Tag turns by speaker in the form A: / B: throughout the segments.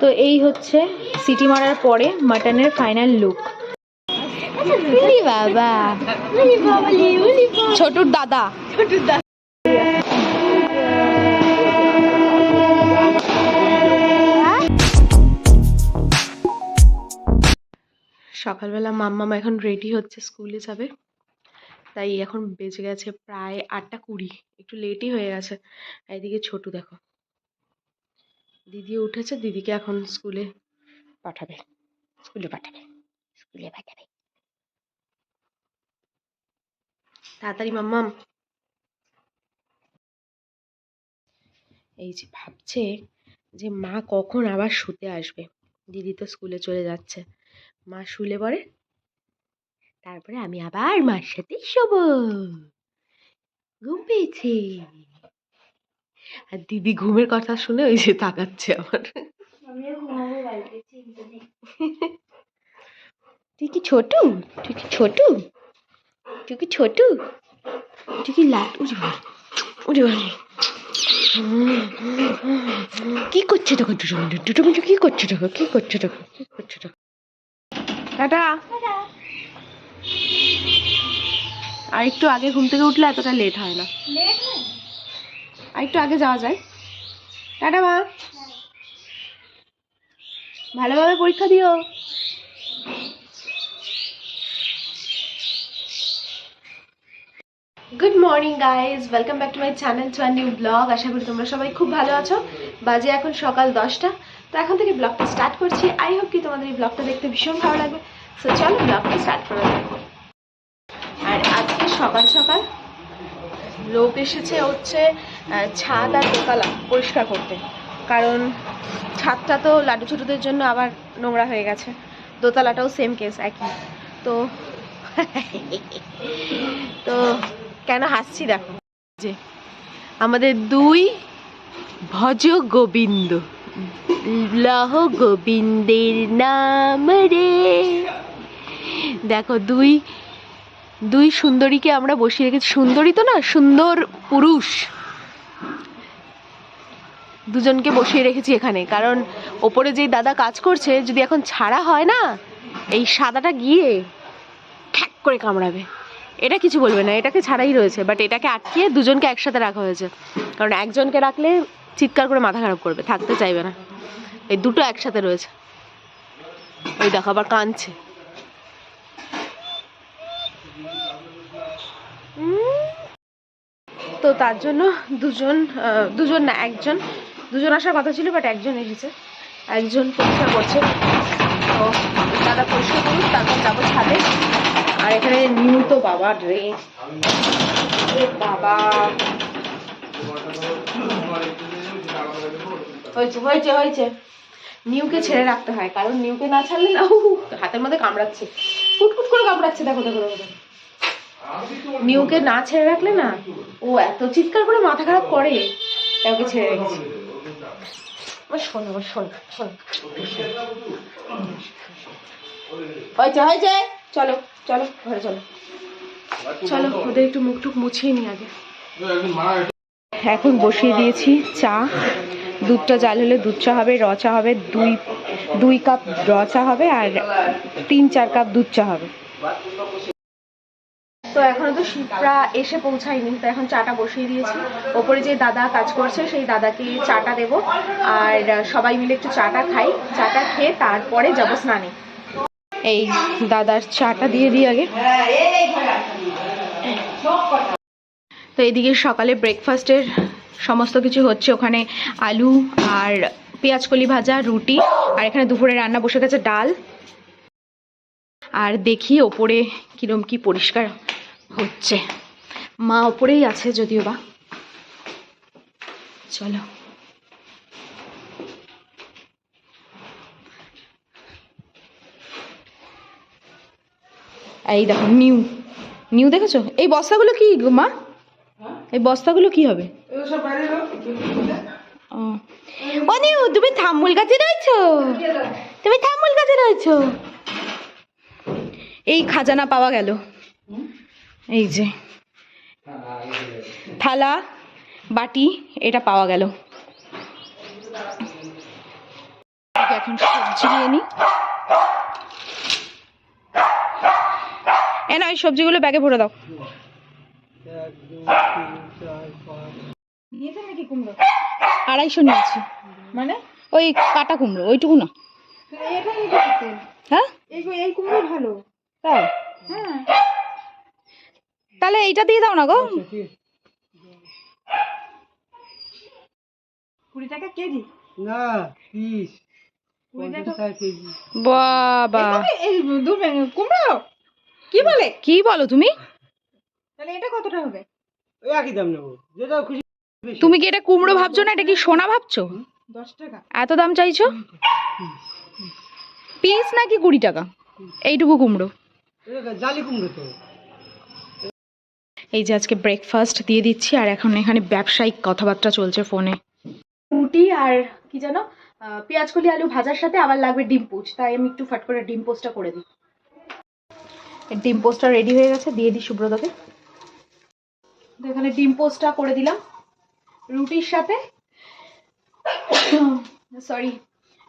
A: তো এই হচ্ছে সিটি মারার পরে মাটনের ফাইনাল লুক। বাবা। ছোটুর দাদা। সকালবেলা মাম্মামা এখন রেডি হচ্ছে স্কুলে যাবে। তাই এখন বেজে গেছে প্রায় আটটা কুড়ি। একটু লেটই হয়ে গেছে। এদিকে ছোটু দেখো। দিদি উঠেছে, দিদিকে এখন স্কুলে পাঠাবে স্কুলে পাঠাবে স্কুলে পাঠাবে। তাড়াতাড়ি, মাম্মাম। এই যে ভাবছে যে মা কখন আবার শুতে আসবে। দিদি তো স্কুলে চলে যাচ্ছে। মা শুলে পরে? তারপরে আমি আবার মার সাথে শোবো। ঘুম পেয়েছে। আর দিদি ঘুমের কথা শুনে ওই যে তাকাচ্ছে আমার। তুই কি ছোটু? তুই কি ছোটু? তুই কি ছোটু? তুই কি লাট উঠে বল উঠে বল কি করছে তখন দুটো মিনিট? দুটো মিনিট কি করছে তখন? কি করছে তখন? কি করছে তখন? টাটা। আর একটু আগে ঘুম থেকে উঠলে এতটা লেট হয় না। আর একটু আগে যাওয়া যায়। টাটা, মা। ভালোভাবে পরীক্ষা দিও। Good morning guys welcome back to my channel to new blog আশা করি তোমরা সবাই খুব ভালো আছো। বাজে এখন সকাল দশটা। তো এখন থেকে ব্লগটা স্টার্ট করছি। আই হোপ কি তোমাদের এই ব্লগটা দেখতে ভীষণ ভালো লাগবে। সো চলো ব্লগটা স্টার্ট করা যাক। আর আজকে সকাল সকাল লোক এসেছে হচ্ছে ছাদ আর দোতলা পরিষ্কার করতে। কারণ ছাদটা তো লাড্ডু ছোটদের জন্য আবার নোংরা হয়ে গেছে। দোতলাটাও সেম কেস একই। তো তো কেন হাসছি দেখো। যে আমাদের দুই ভজ গোবিন্দ, লহ গোবিন্দের নাম রে। দেখো দুই দুই সুন্দরীকে আমরা বসিয়ে রেখেছি। সুন্দরী তো না, সুন্দর পুরুষ। দুজনকে বসিয়ে রেখেছি এখানে। কারণ ওপরে যেই দাদা কাজ করছে, যদি এখন ছাড়া হয় না, এই সাদাটা গিয়ে ঠ্যাক করে কামড়াবে। এটা কিছু বলবে না, এটাকে ছাড়াই রয়েছে বাট এটাকে আটকিয়ে দুজনকে একসাথে রাখা হয়েছে। কারণ একজনকে রাখলে চিৎকার করে মাথা খারাপ করবে, থাকতে চাইবে না। এই দুটো একসাথে রয়েছে। ওই দেখো, আবার কাঁদছে। তো তার জন্য দুজন দুজন না, একজন দুজন আসার কথা ছিল বাট একজন এসেছে। একজন পরিষ্কার করছে। তো দাদা পরিষ্কার করুন তারপর যাব ছাদে। আর এখানে নিউ তো বাবা এ বাবা। হয়েছে হয়েছে হয়েছে। নিউকে ছেড়ে রাখতে হয়, কারণ নিউকে না ছাড়লে না হাতের মধ্যে কামড়াচ্ছে। কুটকুট করে কামড়াচ্ছে, দেখো দেখো দেখো। নিউকে না ছেড়ে রাখলে না, ও এত চিৎকার করে মাথা খারাপ করে তাই ওকে ছেড়ে রেখেছি। শোন শোন শোন। হয়েছে হয়েছে। চলো চলো, ঘরে চলো। চলো, ওদের একটু মুখ টুক মুছিয়ে নি আগে। এখন বসিয়ে দিয়েছি চা। দুধটা জাল হলে দুধ চা হবে, র চা হবে, দুই দুই কাপ র চা হবে আর তিন, চার কাপ দুধ চা হবে। তো এখনও তো শিপ্রা এসে পৌঁছায়নি, তো এখন চাটা বসিয়ে দিয়েছি। ওপরে যে দাদা কাজ করছে, সেই দাদাকে চাটা দেব। আর সবাই মিলে একটু চাটা খাই, চাটা খেয়ে তারপরে যাব স্নানে। এই দাদার চাটা দিয়ে দিই আগে। তো এদিকে সকালে ব্রেকফাস্টের সমস্ত কিছু হচ্ছে। ওখানে আলু আর পেঁয়াজকলি ভাজা, রুটি, আর এখানে দুপুরে রান্না বসে গেছে ডাল। আর দেখি ওপরে কিরম কি পরিষ্কার হচ্ছে। মা ওপরেই আছে যদিও বা। চলো। এই দেখো, নিউ। নিউ দেখেছ? এই বস্তাগুলো কি মা? এই বস্তাগুলো কি হবে? ও। নিউ, তুমি থামুল গাছে রয়েছো? তুমি থামুল গাছে রয়েছো? এই খাজানা পাওয়া গেল। এই যে। থালা বাটি এটা পাওয়া গেল। এখন সবজি নিয়ে নিই এ না ওই সবজিগুলো ব্যাগে ভরে দাও। আড়াইশো নিয়েছি।
B: মানে
A: ওই কাটা কুমড়ো ওইটুকু না। হ্যাঁ?
B: এই এই কুমড়ো ভালো।
A: তাই?
B: হ্যাঁ।
A: তাহলে এইটা দিয়ে দাও না গো।
B: কুড়ি টাকা কেজি?
C: না পিস।
A: বাবা।
B: কুমড়ো? কি বলে?
A: কি বলো তুমি?
B: তাহলে এটা কতটা হবে?
C: একই দাম নেব। যেটা খুশি
A: তুমি কি এটা কুমড়ো ভাবছ না এটা কি সোনা ভাবছ?
B: দশ টাকা।
A: এত দাম চাইছো? পিস নাকি কুড়ি টাকা? এইটুকু কুমড়ো।
C: জালি কুমড়ো তো।
A: এই যে আজকে ব্রেকফাস্ট দিয়ে দিচ্ছি আর এখন এখানে ব্যবসায়িক কথাবার্তা চলছে ফোনে। রুটি আর কি জানো আহ, পেঁয়াজ কলি আলু ভাজার সাথে আবার লাগবে ডিম পোচ। তাই আমি একটু ফাট করে ডিম পোস্টটা করে দিই। ডিম পোস্টটা রেডি হয়ে গেছে দিয়ে দিই সুব্রতকে। এখানে ডিম পোস্টটা করে দিলাম। রুটির সাথে সরি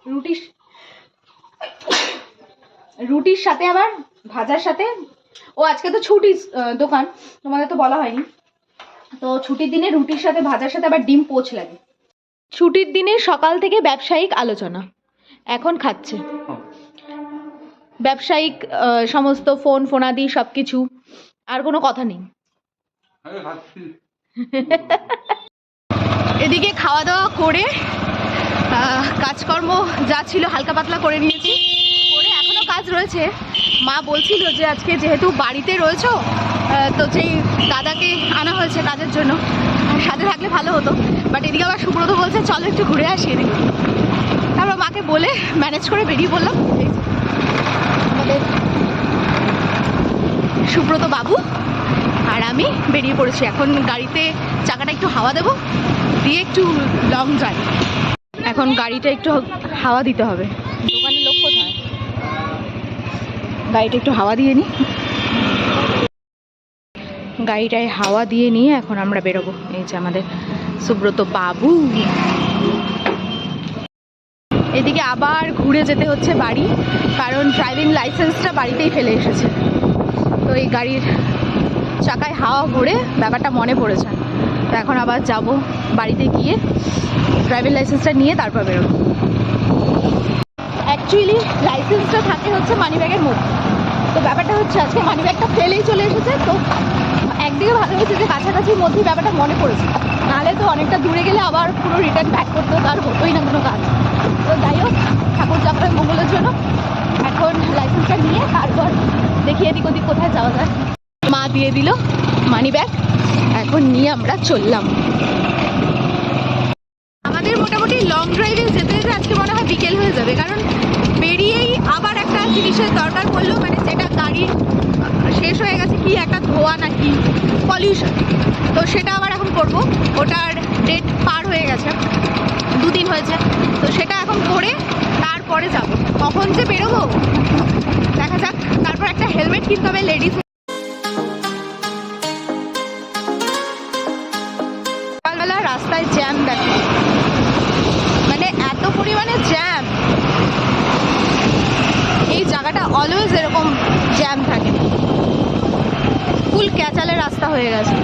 A: রুটির রুটির সাথে আবার ভাজার সাথে ও আজকে তো ছুটি দোকান তোমাদের তো বলা হয়নি। তো ছুটির দিনে রুটির সাথে ভাজার সাথে আবার ডিম পোচ লাগে। ছুটির দিনে সকাল থেকে ব্যবসায়িক আলোচনা এখন খাচ্ছে। ব্যবসায়িক আহ, সমস্ত ফোন ফোনাদি সব কিছু আর কোনো কথা নেই। এদিকে খাওয়া দাওয়া করে আহ, কাজকর্ম যা ছিল হালকা পাতলা করে নিয়েছি। করে এখনও কাজ রয়েছে। মা বলছিল যে আজকে যেহেতু বাড়িতে রয়েছো তো যেই দাদাকে আনা হয়েছে কাজের জন্য, সাথে থাকলে ভালো হতো। বাট এদিকে আবার সুব্রত বলছে, চলো একটু ঘুরে আসি এদিকে। তারপর মাকে বলে ম্যানেজ করে বেরিয়ে আমাদের সুব্রত বাবু আর আমি বেরিয়ে পড়েছি। এখন গাড়িতে চাকাটা একটু হাওয়া দেবো, দিয়ে একটু লং ড্রাইভ এখন গাড়িটা একটু হাওয়া দিতে হবে দোকানের লোক কোথায় গাড়িটা একটু হাওয়া দিয়ে নিই গাড়িটায় হাওয়া দিয়ে নিয়ে এখন আমরা বেরোবো। এই যে আমাদের সুব্রত বাবু। এদিকে আবার ঘুরে যেতে হচ্ছে বাড়ি, কারণ ড্রাইভিং লাইসেন্সটা বাড়িতেই ফেলে এসেছে। তো এই গাড়ির চাকায় হাওয়া ভরে ব্যাপারটা মনে পড়েছে। তো এখন আবার যাব বাড়িতে গিয়ে ড্রাইভিং লাইসেন্সটা নিয়ে তারপর বেরোবো। অ্যাকচুয়ালি লাইসেন্সটা থাকে হচ্ছে মানি ব্যাগের মধ্যে। তো ব্যাপারটা হচ্ছে আজকে মানি ব্যাগটা ফেলেই চলে এসেছে, তো একদিকে ভালো হয়েছে যে কাছাকাছির মধ্যে ব্যাপারটা মনে পড়েছে। নাহলে তো অনেকটা দূরে গেলে আবার পুরো রিটার্ন ব্যাক করতে হতো, আর হতোই না কোনো কাজ। তো যাই হোক, ঠাকুর চাপড়ায় মঙ্গলের জন্য, এখন লাইসেন্সটা নিয়ে তারপর দেখি এদিক ওদিক কোথায় যাওয়া যায়। মা দিয়ে দিল মানি ব্যাগ এখন নিয়ে আমরা চললাম। আমাদের মোটামুটি লং ড্রাইভে যেতে যেতে আজকে মনে হয় বিকেল হয়ে যাবে, কারণ জিনিসের দরকার পড়ল? মানে যেটা গাড়ির শেষ হয়ে গেছে, কি একটা ধোয়া নাকি পলিউশন তো সেটা আবার এখন করব। ওটার ডেট পার হয়ে গেছে, দুদিন হয়েছে। তো সেটা এখন করে তারপরে যাব। কখন যে বেরোবো, দেখা যাক। তারপর একটা হেলমেট কিনতে হবে লেডিস রাস্তায় জ্যাম দেখো। মানে এত পরিমাণে জ্যাম এই জায়গাটা অলওয়েজ এরকম জ্যাম থাকে। ফুল ক্যাচালের রাস্তা হয়ে গেছে।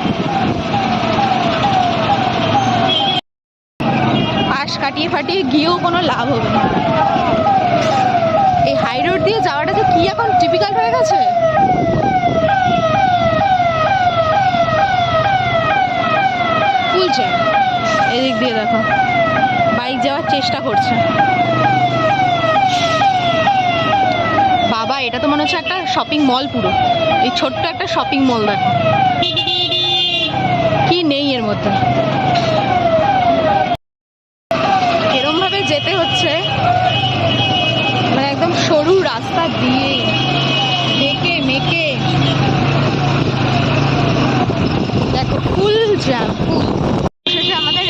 A: পাশ কাটিয়ে ফাটিয়ে গিয়েও কোনো লাভ হবে না। এই হাই রোড দিয়ে যাওয়াটা যে কি এখন টিপিক্যাল হয়ে গেছে? ফুল এদিক দিয়ে দেখো। বাইক যাওয়ার চেষ্টা করছে। এটা তো মনে হচ্ছে একটা শপিং মল পুরো। এই ছোট্ট একটা শপিং মল দেখো। কি নেই এর মধ্যে? এরম ভাবে যেতে হচ্ছে মানে একদম সরু রাস্তা দিয়ে মেকে মেকে। দেখো ফুল জ্যাম আমাদের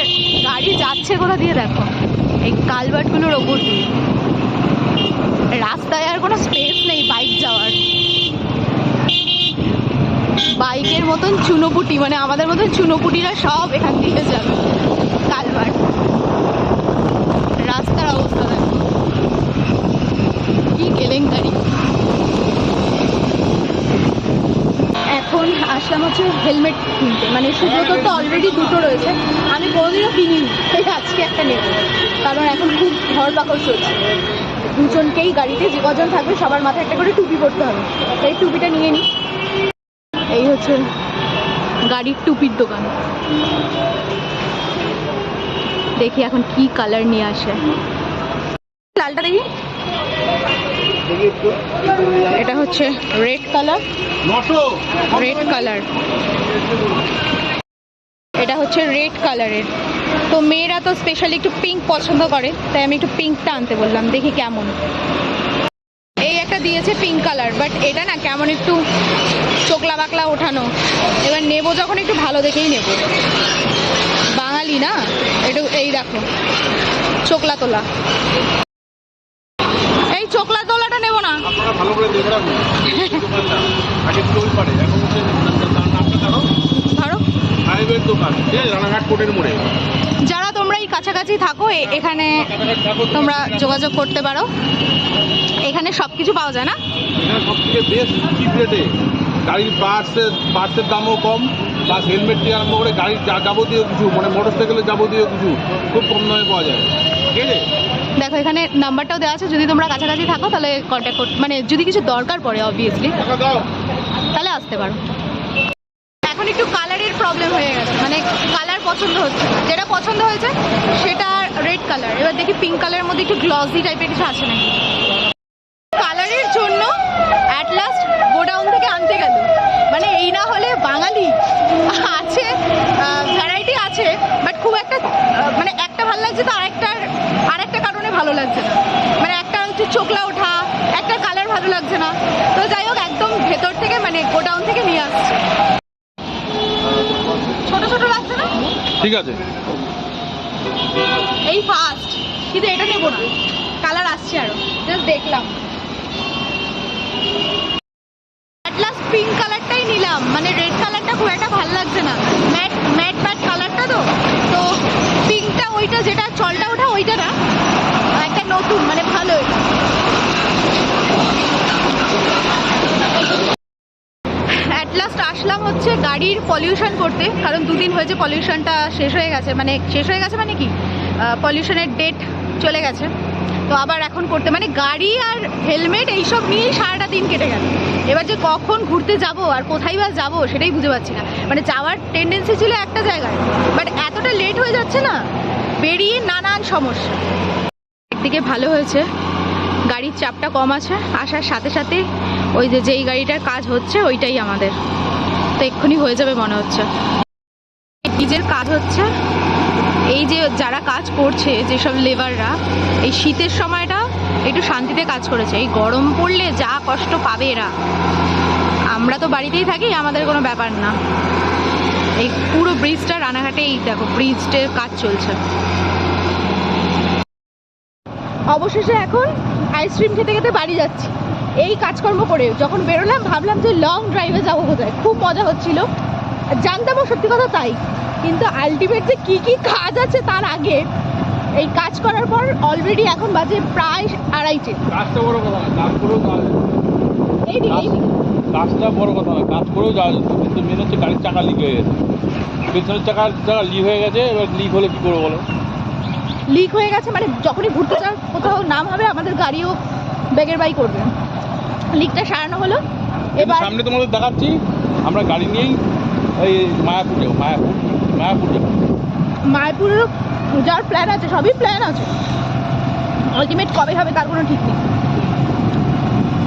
A: গাড়ি যাচ্ছে কোথা দিয়ে দেখো? এই কালভার্টগুলোর ওপর দিয়ে। রাস্তায় আর কোনো স্পেস নেই বাইক যাওয়ার। বাইকের মতন চুনোপুটি মানে আমাদের মতন চুনোপুটিরা সব এখান থেকে যাবে কালভার্ট রাস্তার অবস্থা দেখো। কি কেলেঙ্কারি। এখন আসলাম হচ্ছে হেলমেট কিনতে। মানে সুব্রতর তো অলরেডি দুটো রয়েছে। আমি কোনোদিনও কিনিনি আজকে একটা নেব। কারণ এখন খুব ঘর পাকড় চলছে। দুজনকেই গাড়িতে, যে কজন থাকবে সবার মাথায় একটা করে টুপি পরতে হবে। তাই টুপিটা নিয়ে নিই এই হচ্ছে গাড়ির টুপির দোকান। দেখি এখন কি কালার নিয়ে আসে। লালটা দেখি। এটা হচ্ছে রেড কালার রেড কালার এটা হচ্ছে রেড কালারের তো মেয়েরা তো স্পেশালি একটু পিঙ্ক পছন্দ করে তাই আমি একটু পিঙ্কটা আনতে বললাম দেখি কেমন। এই একটা দিয়েছে পিঙ্ক কালার বাট এটা না কেমন একটু চোকলা বাকলা ওঠানো। এবার নেব যখন একটু ভালো দেখেই নেব। বাঙালি না? একটু এই দেখো চোকলা তোলা। এই চোকলা তোলাটা নেব না।
D: ভালো করে দেখে রাখুন। সাহেবের দোকান রানাঘাট কোর্টের মোড়ে।
A: যারা তোমরা এই কাছাকাছি থাকো এখানে তোমরা যোগাযোগ করতে পারো। এখানে সব কিছু পাওয়া যায় না?
D: এখানে সব থেকে বেস্ট চিপ রেটে গাড়ির পার্টসের পার্টসের দামও কম প্লাস হেলমেট থেকে আরম্ভ করে গাড়ির যাবতীয় কিছু মানে মোটর সাইকেলের যাবতীয় কিছু খুব কম দামে পাওয়া যায়। ঠিক আছে?
A: দেখো এখানে নাম্বারটাও দেওয়া আছে। যদি তোমরা কাছাকাছি থাকো তাহলে কন্ট্যাক্ট মানে যদি কিছু দরকার পড়ে অবভিয়াসলি তাহলে আসতে পারো। এখন একটু কালারের প্রবলেম হয়ে গেছে। মানে কালার পছন্দ হচ্ছে যেটা পছন্দ হয়েছে, সেটা রেড কালার এবার দেখি পিঙ্ক কালারের মধ্যে একটু গ্লসি টাইপের কিছু আছে নাকি? কালারের জন্য অ্যাট লাস্ট গোডাউন থেকে আনতে গেল। মানে এই না হলে বাঙালি আছে ভ্যারাইটি আছে বাট খুব একটা মানে একটা ভালো লাগছে তো আরেকটার আরেকটা কারণে ভালো লাগছে না। মানে একটা হচ্ছে চোখলা ওঠা, একটা কালার ভালো লাগছে না। তো যাই হোক, একদম ভেতর থেকে মানে গোডাউন থেকে নিয়ে আসছে ছোট ছোট লাগছে না
D: ঠিক আছে।
A: এই ফার্স্ট কিন্তু এটা নেব না। কালার আসছে আরও। জাস্ট দেখলাম। লাস্ট পিঙ্ক কালারটাই নিলাম। মানে রেড কালারটা খুব একটা ভালো লাগছে না। ম্যাট ম্যাট ম্যাট কালারটা তো। তো পিঙ্কটা ওইটা যেটা, চলটা ওঠা ওইটা না। একটা নতুন মানে ভালো এটা অ্যাট লাস্ট আসলাম হচ্ছে গাড়ির পলিউশন করতে, কারণ দুদিন হয়েছে পলিউশনটা শেষ হয়ে গেছে। মানে শেষ হয়ে গেছে মানে কি? পলিউশনের ডেট চলে গেছে। তো আবার এখন করতে মানে গাড়ি আর হেলমেট এইসব নিয়েই সারাটা দিন কেটে গেল। এবার যে কখন ঘুরতে যাব আর কোথায় বা যাব সেটাই বুঝতে পারছি না। মানে যাওয়ার টেন্ডেন্সি ছিল একটা জায়গায় বাট এতটা লেট হয়ে যাচ্ছে না, বেরিয়ে নানান সমস্যা। একদিকে ভালো হয়েছে, গাড়ির চাপটা কম আছে, আসার সাথে সাথে ওই যে যেই গাড়িটার কাজ হচ্ছে, ওইটাই আমাদের। তো এক্ষুনি হয়ে যাবে মনে হচ্ছে। নিজের কাজ হচ্ছে, এই যে যারা কাজ করছে, যেসব লেবাররা এই শীতের সময়টা একটু শান্তিতে কাজ করেছে। এই গরম পড়লে যা কষ্ট পাবে এরা। আমরা তো বাড়িতেই থাকি, আমাদের কোনো ব্যাপার না। এই পুরো ব্রিজটা রানাঘাটে এই দেখো ব্রিজটার কাজ চলছে। অবশেষে এখন আইসক্রিম খেতে খেতে বাড়ি যাচ্ছি। এই কাজকর্ম করে যখন বেরোলাম ভাবলাম যে লং ড্রাইভে যাব কোথায় খুব মজা হচ্ছিল। জানতামও সত্যি কথা তাই। কিন্তু আলটিমেট যে কী কী কাজ আছে তার আগে এই কাজ করার পর অলরেডি এখন বাজে প্রায় আড়াইটে।
D: কাজটা বড় কথা কাজ করেও যাওয়া যেত। কাজটা বড় কথা না কাজ করেও যাওয়া যেত কিন্তু মেন হচ্ছে গাড়ির চাকা লিক হয়ে গেছে। পেছনের চাকার চাকা লিক হয়ে গেছে এবার লিক হলে কী করব বলো?
A: লিক হয়ে গেছে মানে যখনই ঘুরতে যাওয়ার কোথাও নাম হবে আমাদের গাড়িও ব্যাগের বাই করবে। লিকটা সারানো হলো। এবার
D: সামনে তোমাদের দেখাচ্ছি আমরা গাড়ি নিয়েই ওই মায়াপুর যাব মায়াপুর মায়াপুর যাব।
A: মায়াপুরেরও যাওয়ার প্ল্যান আছে সবই প্ল্যান আছে। আলটিমেট কবে হবে তার কোনো ঠিক নেই।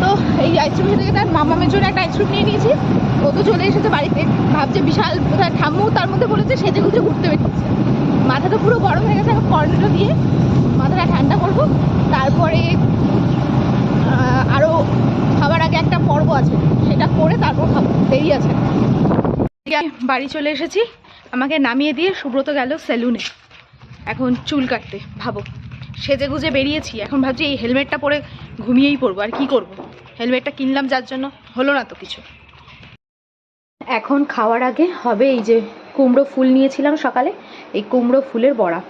A: তো এই আইসক্রিম খেতে খেতে মামামের জন্য একটা আইসক্রিম নিয়ে নিয়েছি। ও তো চলে এসেছে বাড়িতে। ভাবছে বিশাল কোথায় ঠাম্মু তার মধ্যে বলেছে সেজে গুজে ঘুরতে বেরিয়েছে। মাথাটা পুরো গরম হয়ে গেছে এখন কর্নেটো দিয়ে মাথাটা ঠান্ডা করব। তারপরে আহ, আরও খাবার আগে একটা পর্ব আছে। সেটা করে তারপর খাব। দেরি আছে বাড়ি চলে এসেছি। আমাকে নামিয়ে দিয়ে সুব্রত গেল সেলুনে এখন চুল কাটতে ভাবো। সেজে গুজে বেরিয়েছি। এখন ভাবছি এই হেলমেটটা পরে ঘুমিয়েই পড়ব। আর কি করব? হেলমেটটা কিনলাম যার জন্য। হলো না তো কিছু। এখন খাওয়ার আগে হবে এই যে কুমড়ো ফুল নিয়েছিলাম সকালে। এই কুমড়ো ফুলের বড়া।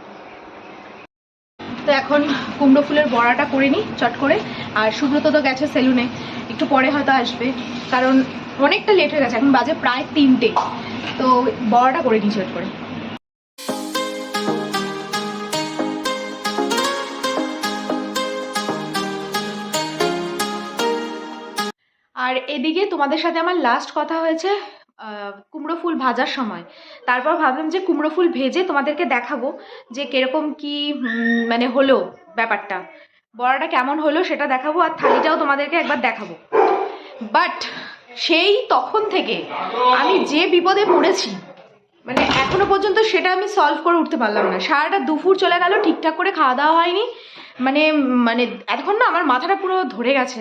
A: তো এখন কুমড়ো ফুলের বড়াটা করে নিই, চট করে। আর সুব্রত তো গেছে সেলুনে। একটু পরে হয়তো আসবে, কারণ অনেকটা লেট হয়ে গেছে, এখন বাজে প্রায় তিনটে। তো বড়াটা করে নিই চট করে। আর এদিকে তোমাদের সাথে আমার লাস্ট কথা হয়েছে। কুমড়ো ফুল ভাজার সময়। তারপর ভাবলাম যে কুমড়ো ফুল ভেজে তোমাদেরকে দেখাবো যে কীরকম কি মানে হলো ব্যাপারটা। বড়াটা কেমন হলো সেটা দেখাবো আর থালিটাও তোমাদেরকে একবার দেখাবো। বাট সেই তখন থেকে আমি যে বিপদে পড়েছি মানে এখনও পর্যন্ত সেটা আমি সলভ করে উঠতে পারলাম না। সারাটা দুপুর চলে গেল, ঠিকঠাক করে খাওয়া দাওয়া হয়নি। মানে মানে এতক্ষণ না আমার মাথাটা পুরো ধরে গেছে।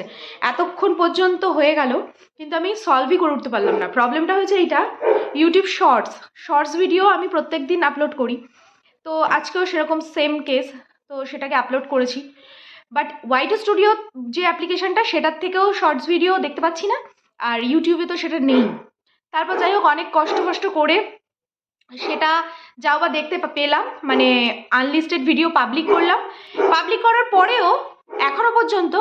A: এতক্ষণ পর্যন্ত হয়ে গেল, কিন্তু আমি সলভই করে উঠতে পারলাম না। প্রবলেমটা হয়েছে এইটা ইউটিউব শর্টস শর্টস ভিডিও আমি প্রত্যেক দিন আপলোড করি। তো আজকেও সেরকম সেম কেস তো সেটাকে আপলোড করেছি। বাট হোয়াইট স্টুডিও যে অ্যাপ্লিকেশনটা সেটার থেকেও শর্টস ভিডিও দেখতে পাচ্ছি না, আর ইউটিউবে তো সেটা নেই। তারপর যাই হোক, অনেক কষ্ট কষ্ট করে সেটা যাও বা দেখতে পেলাম মানে আনলিস্টেড ভিডিও পাবলিক করলাম। পাবলিক করার পরেও এখনও পর্যন্ত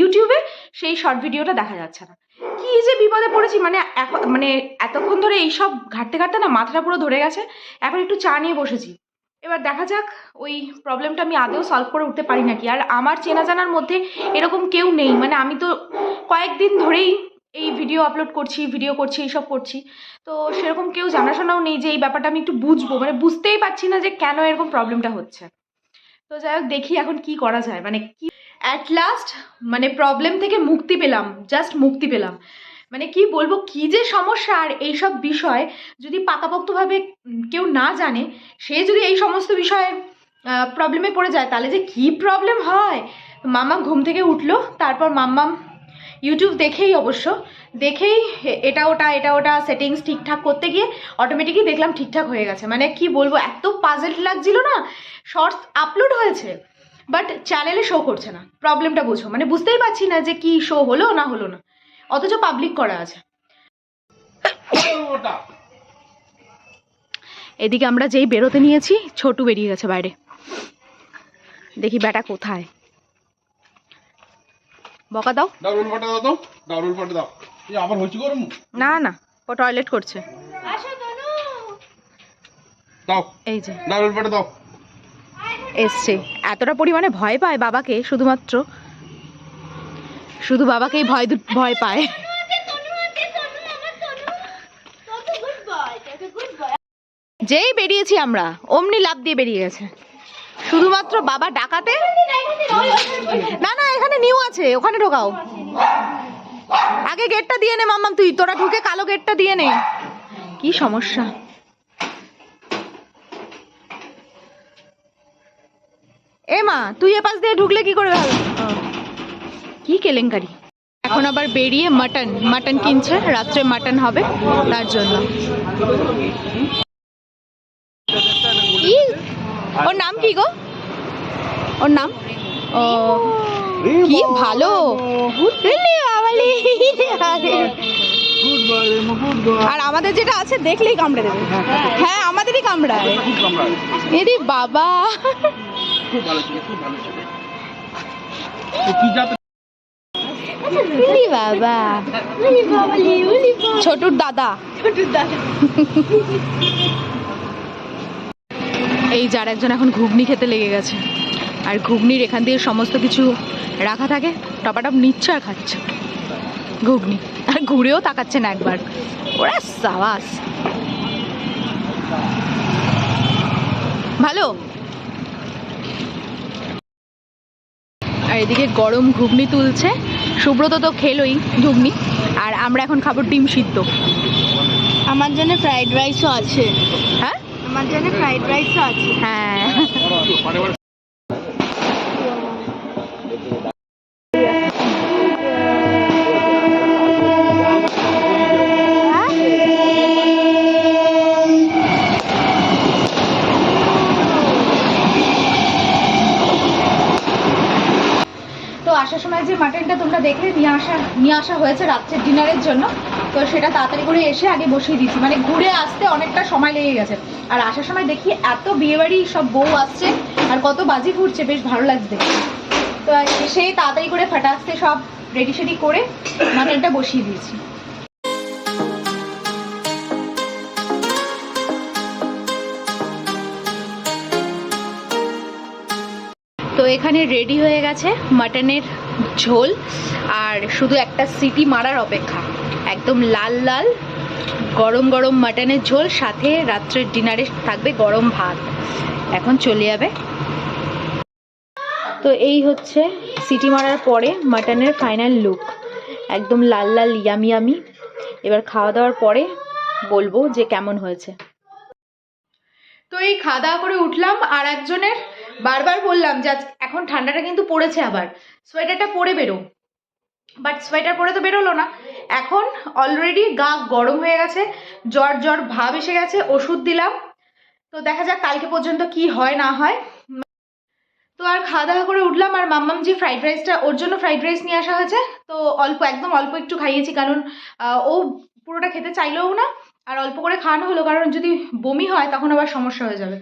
A: ইউটিউবে সেই শর্ট ভিডিওটা দেখা যাচ্ছে না। কি যে বিপদে পড়েছি মানে এখন মানে এতক্ষণ ধরে এইসব ঘাটতে ঘাটতে না মাথাটা পুরো ধরে গেছে, এখন একটু চা নিয়ে বসেছি। এবার দেখা যাক, ওই প্রবলেমটা আমি আদেও সলভ করে উঠতে পারি নাকি? আর আমার চেনা জানার মধ্যে এরকম কেউ নেই মানে আমি তো কয়েকদিন ধরেই এই ভিডিও আপলোড করছি ভিডিও করছি, এইসব করছি। তো সেরকম কেউ জানাশোনাও নেই যে এই ব্যাপারটা আমি একটু বুঝব। মানে বুঝতেই পারছি না যে কেন এরকম প্রবলেমটা হচ্ছে। তো যাই হোক, দেখি এখন কি করা যায়। মানে কি অ্যাট লাস্ট মানে প্রবলেম থেকে মুক্তি পেলাম জাস্ট মুক্তি পেলাম। মানে কি বলব, কি যে সমস্যা আর এইসব বিষয় যদি পাকাপোক্তভাবে কেউ না জানে, সে যদি এই সমস্ত বিষয়ে প্রবলেমে পড়ে যায়, তাহলে যে কি প্রবলেম হয়? মাম্মা ঘুম থেকে উঠল, তারপর মাম্মাম ইউটিউব দেখেই অবশ্য, দেখেই এটা ওটা এটা ওটা সেটিংস ঠিকঠাক করতে গিয়ে অটোমেটিকই দেখলাম ঠিকঠাক হয়ে গেছে। মানে কি বলব, এত পাজেল লাগছিল না শর্টস আপলোড হয়েছে বাট চ্যানেলে শো করছে না। প্রবলেমটা বুঝো। মানে বুঝতেই পারছি না যে কি শো হলো না হলো না। অথচ পাবলিক করা আছে। এদিকে আমরা যেই বেরোতে নিয়েছি, ছোটু বেরিয়ে গেছে বাইরে। দেখি ব্যাটা কোথায়। বকা দাও।
D: দাও রোল পাটা দাও দাও রোল পাটা দাও। এই আবার হচ্ছে গরম?
A: না না ও টয়লেট করছে।
D: দাও।
A: এই যে।
D: দাও রোল পাটা দাও।
A: এসছে। এতটা পরিমাণে ভয় পায় বাবাকে শুধুমাত্র শুধু বাবাকেই ভয় দু- ভয় পায়। যেই বেরিয়েছি আমরা অমনি লাভ দিয়ে বেরিয়ে গেছে। শুধুমাত্র বাবা ডাকাতে? না না, এখানে নিউ আছে, ওখানে ঢোকাও। আগে গেটটা দিয়ে নে মাম্মাম তুই, তোরা ঢুকে কালো গেটটা দিয়ে নে। কি সমস্যা? এ মা, তুই এ পাশ দিয়ে ঢুকলে কি করে ভালো? কি কেলেঙ্কারি? এখন আবার বেরিয়ে মাটন মাটন কিনছে, রাত্রে মাটন হবে, তার জন্য। ওর নাম কি গো? ওর নাম? ও কি ভালো। আর। আমাদের যেটা আছে দেখলেই কামড়ে দেবে। হ্যাঁ আমাদেরই কামড়ায়। এদি বাবা।
D: খুব ভালো ছিল খুব ভালো ছিল। তো কি জাতের
A: উলি বাবা। ছোটুর দাদা। এই যার একজন এখন ঘুগনি খেতে লেগে গেছে। আর ঘুগনির এখান দিয়ে সমস্ত কিছু রাখা থাকে টপাটপ নিচ্ছে আর খাচ্ছে। ঘুগনি। আর ঘুরেও তাকাচ্ছে না একবার। ওরা সাবাস। ভালো? আর এদিকে গরম ঘুগনি তুলছে। সুব্রত তো খেলোই ঘুগনি। আর আমরা এখন খাব ডিম সিদ্ধ।
B: আমার জন্য ফ্রাইড রাইসও আছে।
A: হ্যাঁ?
B: ফ্রাইড আছে।
A: হ্যাঁ। আসার সময় যে মাটনটা তোমরা দেখলে নিয়ে আসা নিয়ে আসা হয়েছে রাত্রের ডিনারের জন্য। তো সেটা তাড়াতাড়ি করে এসে আগে বসিয়ে দিয়েছি। মানে ঘুরে আসতে অনেকটা সময় লেগে গেছে। আর আসার সময় দেখি এত বিয়েবাড়ি সব বউ আসছে আর কত বাজি ফুটছে বেশ ভালো লাগছে তো সেই তাড়াতাড়ি করে ফাটাস্তে সব রেডি সেডি করে মাটনটা বসিয়ে দিয়েছি। তো এখানে রেডি হয়ে গেছে মাটনের ঝোল। আর শুধু একটা সিটি মারার অপেক্ষা। একদম লাল লাল, গরম গরম মাটনের ঝোল, সাথে রাত্রের ডিনারে থাকবে গরম ভাত। এখন চলে যাবে। তো এই হচ্ছে সিটি মারার পরে মাটনের ফাইনাল লুক। একদম লাল লাল, ইয়ামি ইয়ামি। এবার খাওয়া দাওয়ার পরে বলব যে কেমন হয়েছে। তো এই খাওয়া দাওয়া করে উঠলাম আর একজনের বারবার বললাম যে এখন ঠান্ডাটা কিন্তু পড়েছে আবার। সোয়েটারটা পরে বেরো। বাট সোয়েটার পরে তো বেরোলো না। এখন অলরেডি গা গরম হয়ে গেছে, জ্বর জ্বর ভাব এসে গেছে, ওষুধ দিলাম। তো দেখা যাক কালকে পর্যন্ত কি হয়, না হয়। তো আর খাওয়া দাওয়া করে উঠলাম আর মাম্মাম যে ফ্রাইড রাইসটা ওর জন্য ফ্রাইড রাইস নিয়ে আসা হয়েছে। তো অল্প, একদম অল্প একটু খাইয়েছি কারণ ও পুরোটা খেতে চাইলেও না, আর অল্প করে খাওয়ানো হলো কারণ যদি বমি হয় তখন আবার সমস্যা হয়ে যাবে।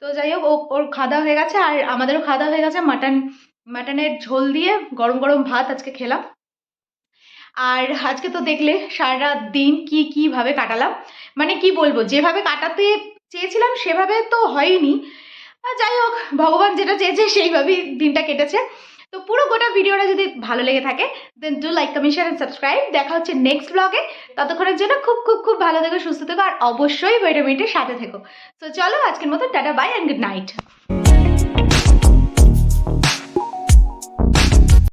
A: তো যাই হোক ওর খাওয়া হয়ে গেছে আর আমাদেরও খাওয়া হয়ে গেছে মাটন, মাটনের ঝোল দিয়ে গরম গরম ভাত আজকে খেলাম। আর আজকে তো দেখলে সারা দিন কি, কীভাবে কাটালাম? মানে কি বলব, যেভাবে কাটাতে চেয়েছিলাম সেভাবে তো হয়নি। যাই হোক, ভগবান যেটা চেয়েছে সেইভাবেই দিনটা কেটেছে। তো পুরো গোটা ভিডিওটা যদি ভালো লেগে থাকে then do like comment share subscribe দেখা হচ্ছে নেক্সট ব্লগে ততক্ষণের জন্য খুব খুব খুব ভালো থেকো, সুস্থ থেকো, আর অবশ্যই ভিটামিনটির সাথে থেকো। তো চলো, আজকের মতো tata bye and good night